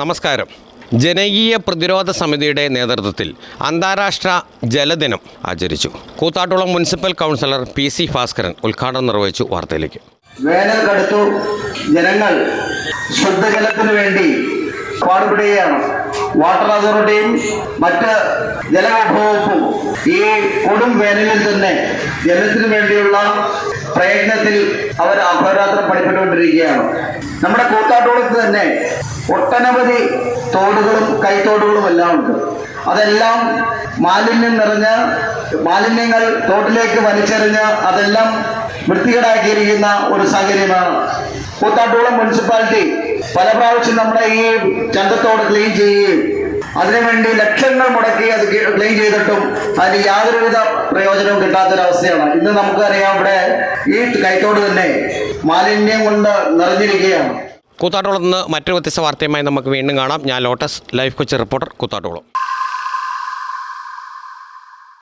നമസ്കാരം. ജനകീയ പ്രതിരോധ സമിതിയുടെ നേതൃത്വത്തിൽ അന്താരാഷ്ട്ര ജലദിനം ആചരിച്ചു. Koothattukulam municipal councillor P C Bhaskaran ഉദ്ഘാടനം നിർവഹിച്ചു വാർത്തയിലേക്ക്. വേനൽ കടുത്തു. ജനങ്ങൾ ശുദ്ധജലത്തിനു വേണ്ടി പാടുപെടുകയാണ്. വാട്ടർ അതോറിറ്റിയും മറ്റ് ജലവിഭവവും ഈ കൊടും വേനലിൽ തന്നെ ജലത്തിനു വേണ്ടിയുള്ള പ്രയത്നത്തിൽ അവർ അഹോരാത്രം പണിപ്പെട്ടുകൊണ്ടിരിക്കുകയാണ് നമ്മുടെ കൂത്താട്ടോളത്ത് തന്നെ ഒട്ടനവധി തോടുകളും കൈത്തോടുകളും എല്ലാം ഉണ്ട്. അതെല്ലാം മാലിന്യം നിറഞ്ഞ് മാലിന്യങ്ങൾ തോട്ടിലേക്ക് വലിച്ചെറിഞ്ഞ് അതെല്ലാം വൃത്തികേടാക്കിയിരിക്കുന്ന ഒരു സാഹചര്യമാണ്. കൂത്താട്ടോളം മുനിസിപ്പാലിറ്റി പല പ്രാവശ്യം നമ്മുടെ ഈ ചന്തത്തോട് ക്ലീൻ ചെയ്യുകയും അതിനുവേണ്ടി ലക്ഷങ്ങൾ മുടക്കി അത് ക്ലീൻ ചെയ്തിട്ടും അതിന് യാതൊരുവിധ പ്രയോജനവും കിട്ടാത്തൊരവസ്ഥയാണ്. ഇന്ന് നമുക്കറിയാം ഇവിടെ ഈ കൈത്തോട് തന്നെ മാലിന്യം കൊണ്ട് നിറഞ്ഞിരിക്കുകയാണ്. കൂത്താട്ടുളത്ത് നിന്ന് മറ്റൊരു വ്യത്യസ്ത വാർത്തയുമായി നമുക്ക് വീണ്ടും കാണാം. ഞാൻ Lotus Life Kochi reporter Koothattukulam.